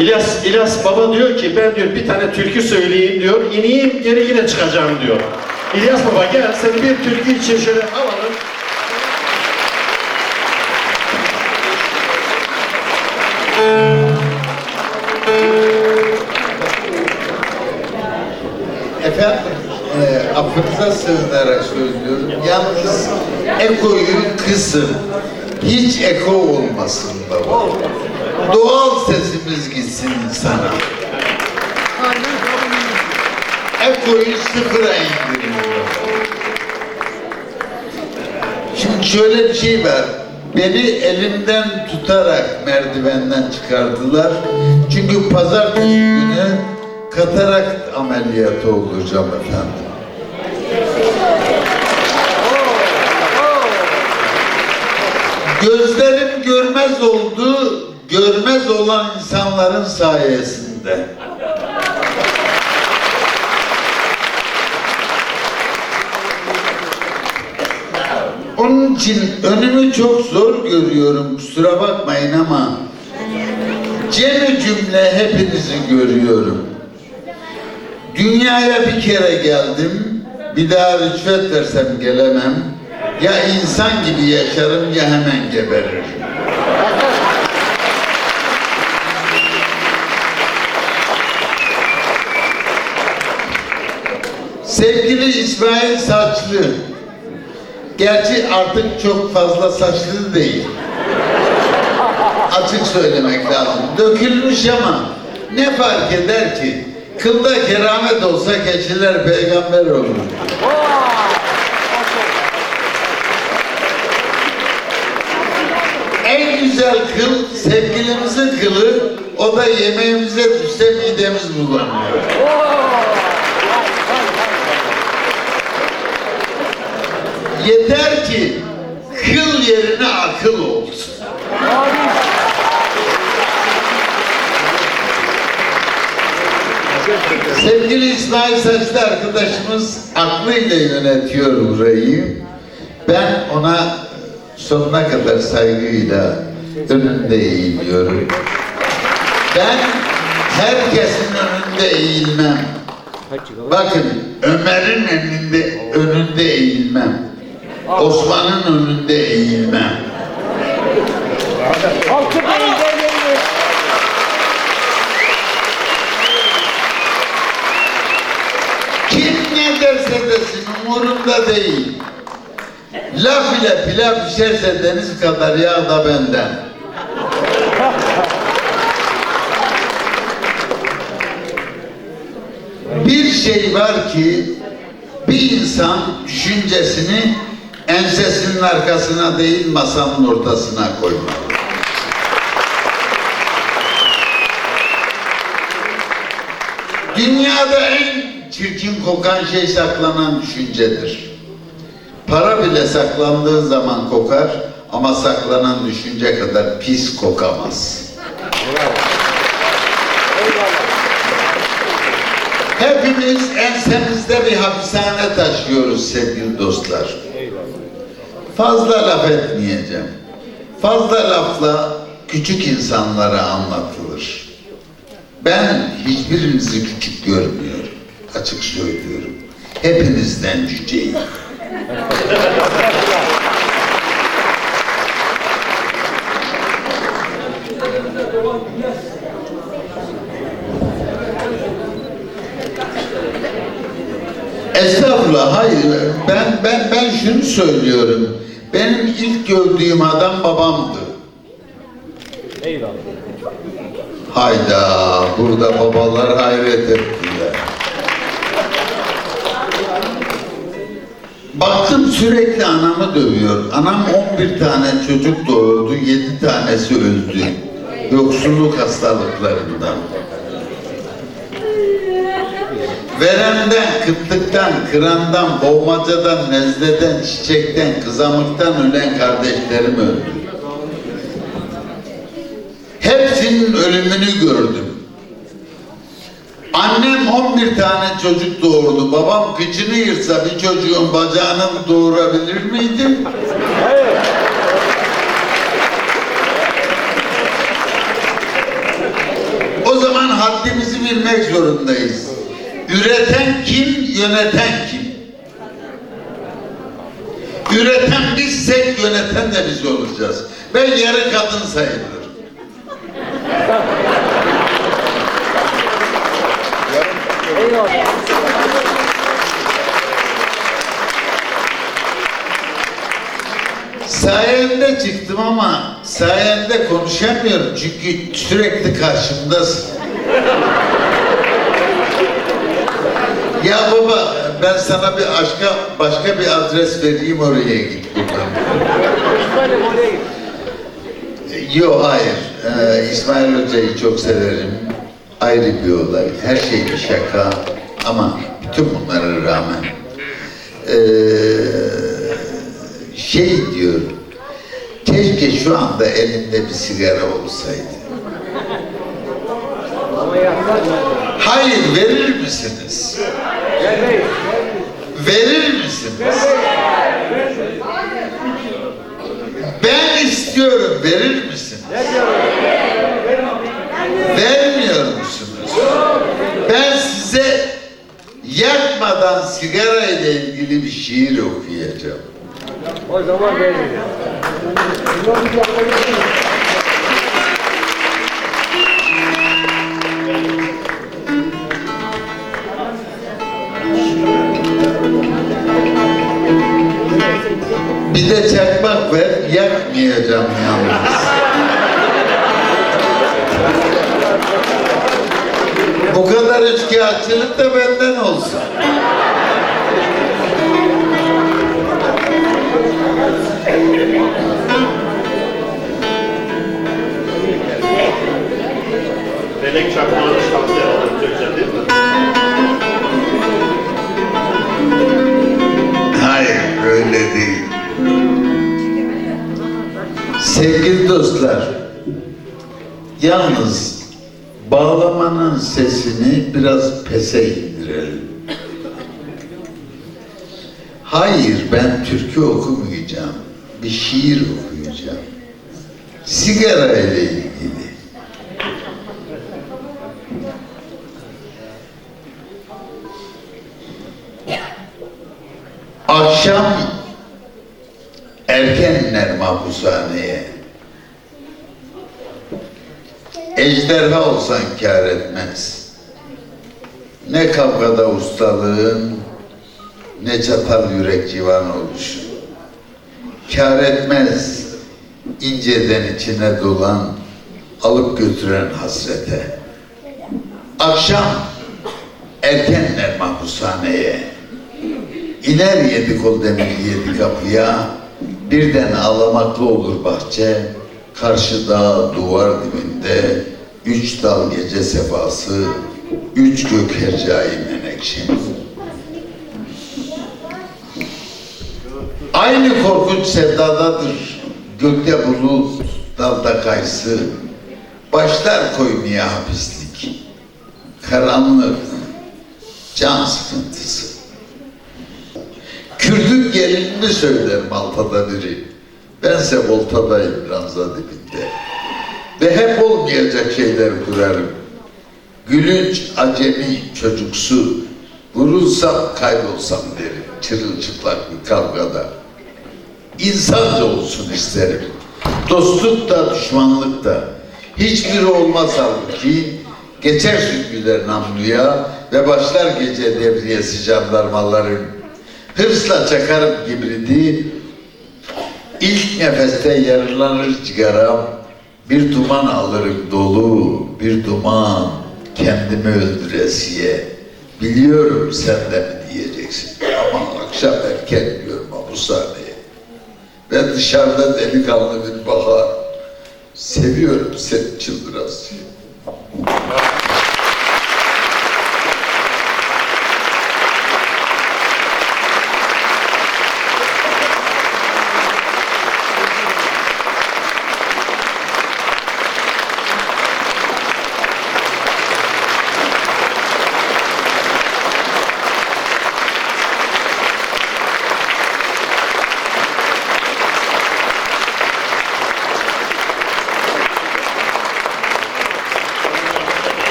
İlyas, İlyas baba diyor ki ben diyor bir tane türkü söyleyeyim diyor. İneyim geri yine çıkacağım diyor. İlyas baba gel seni bir türkü için şöyle alalım. Efendim, e, affınıza sığınarak söylüyorum. Yalnız ekoyu kısın. Hiç eko olmasın baba. Doğal sesimiz gitsin insana. Ekoyu sıfıra indirin. Şimdi şöyle bir şey var. Beni elimden tutarak merdivenden çıkardılar. Çünkü pazartesi günü katarakt ameliyatı olacağım efendim. Gözlerim görmez oldu, görmez olan insanların sayesinde. Onun için önümü çok zor görüyorum, kusura bakmayın ama Cem'i cümle hepinizi görüyorum. Dünyaya bir kere geldim, bir daha rüşvet versem gelemem. Ya insan gibi yaşarım ya hemen geberirim. Sevgili İsmail Saçlı, gerçi artık çok fazla saçlı değil. Açık söylemek lazım. Dökülmüş ama ne fark eder ki? Kılda keramet olsa keçiler peygamber olur. En güzel kıl sevgilimizin kılı. O da yemeğimize düşse midemiz bulanıyor. Yeter ki kıl yerine akıl olsun. Sevgili İsmail Saçlı arkadaşımız aklıyla yönetiyor burayı. Ben ona sonuna kadar saygıyla önünde eğiliyorum. Ben herkesin önünde eğilmem. Bakın Ömer'in önünde önünde eğilmem. Osman'ın önünde eğilmem. Kim ne derse desin umurumda değil. Laf ile pilav pişerse deniz kadar yağ da benden. Bir şey var ki bir insan düşüncesini ensesinin arkasına değil masanın ortasına koymalı. Dünyada en çirkin kokan şey saklanan düşüncedir. Para bile saklandığı zaman kokar ama saklanan düşünce kadar pis kokamaz. Hepimiz ensemizde bir hapishane taşıyoruz sevgili dostlar. Fazla laf etmeyeceğim. Fazla lafla küçük insanlara anlatılır. Ben hiçbirinizi küçük görmüyorum. Açık söylüyorum. Hepinizden cüceyim. Estağfurullah, hayır. Ben ben ben şunu söylüyorum. Benim ilk gördüğüm adam babamdı. Eyvallah. Hayda, burada babalar hayret ettiler. Baktım sürekli anamı dövüyor. Anam 11 tane çocuk doğurdu, 7 tanesi öldü. Yoksulluk hastalıklarından. Verenden, kıtlıktan, kırandan, boğmacadan, nezleden, çiçekten, kızamıktan ölen kardeşlerim öldü. Hepsinin ölümünü gördüm. Annem 11 tane çocuk doğurdu. Babam kıçını yırtsa bir çocuğun bacağını doğurabilir miydi? O zaman haddimizi bilmek zorundayız. Üreten kim, yöneten kim? Üreten bizsek yöneten de biz olacağız. Ben yarı kadın sayılırım. Sayende çıktım ama sayende konuşamıyorum çünkü sürekli karşımdasın. Ya baba ben sana bir aşka başka bir adres vereyim oraya git. İsmail'im oraya git. Yok hayır. Ee, İsmail Hoca'yı çok severim. Ayrı bir olay. Her şey bir şaka. Ama tüm bunlara rağmen ee, şey diyor. Keşke şu anda elinde bir sigara olsaydı. Ama yaklaşma. Hayır verir misiniz? Verir misiniz? Ben istiyorum. Verir misiniz? Vermiyor musunuz? Ben size yakmadan sigara ile ilgili bir şiir okuyacağım. O zaman veririm. Bir de çakmak ver, yakmayacağım yalnız. Bu kadar üçkağıtçılık da benden olsun. Bağlamanın sesini biraz pese indirelim. Hayır, ben türkü okumayacağım. Bir şiir okuyacağım. Sigara ile ilgili. Akşam erken iner mahpushaneye. Ejderha olsan kâr etmez. Ne kavgada ustalığın, ne çatal yürek civan oluşun. Kâr etmez inceden içine dolan, alıp götüren hasrete. Akşam erken iner mahpushaneye. İner yedi kol demir yedi kapıya, birden ağlamaklı olur bahçe, karşıda duvar dibinde, üç dal gece sefası, üç gök hercai menekşe. Aynı korkunç sevdadadır, gökte bulut, dalda kayısı, başlar koymaya hapislik, karanlık, can sıkıntısı. Kürdük gelinini söyler Malta'da biri. Bense voltadayım ranza dibinde. Ve hep olmayacak şeyler kurarım. Gülünç, acemi, çocuksu. Vurulsam kaybolsam derim. Çırılçıplak bir kavgada. İnsanca olsun isterim. Dostluk da düşmanlık da. Hiçbiri olmaz halbuki. Geçer süngüler namluya ve başlar gece devriyesi jandarmaların. Hırsla çakarım kibriti, ilk nefeste yarılanır cigaram, bir duman alırım dolu, bir duman kendimi öldüresiye. Biliyorum sen de mi diyeceksin ama akşam erken gidiyorum hapishaneye. Ben dışarıda delikanlı bir bahar, seviyorum seni çıldırasıya.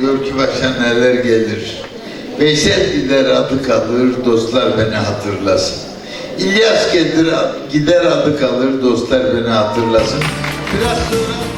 Gör ki başa neler gelir. Veysel gider adı kalır, dostlar beni hatırlasın. İlyas gider, adı kalır, dostlar beni hatırlasın. Biraz sonra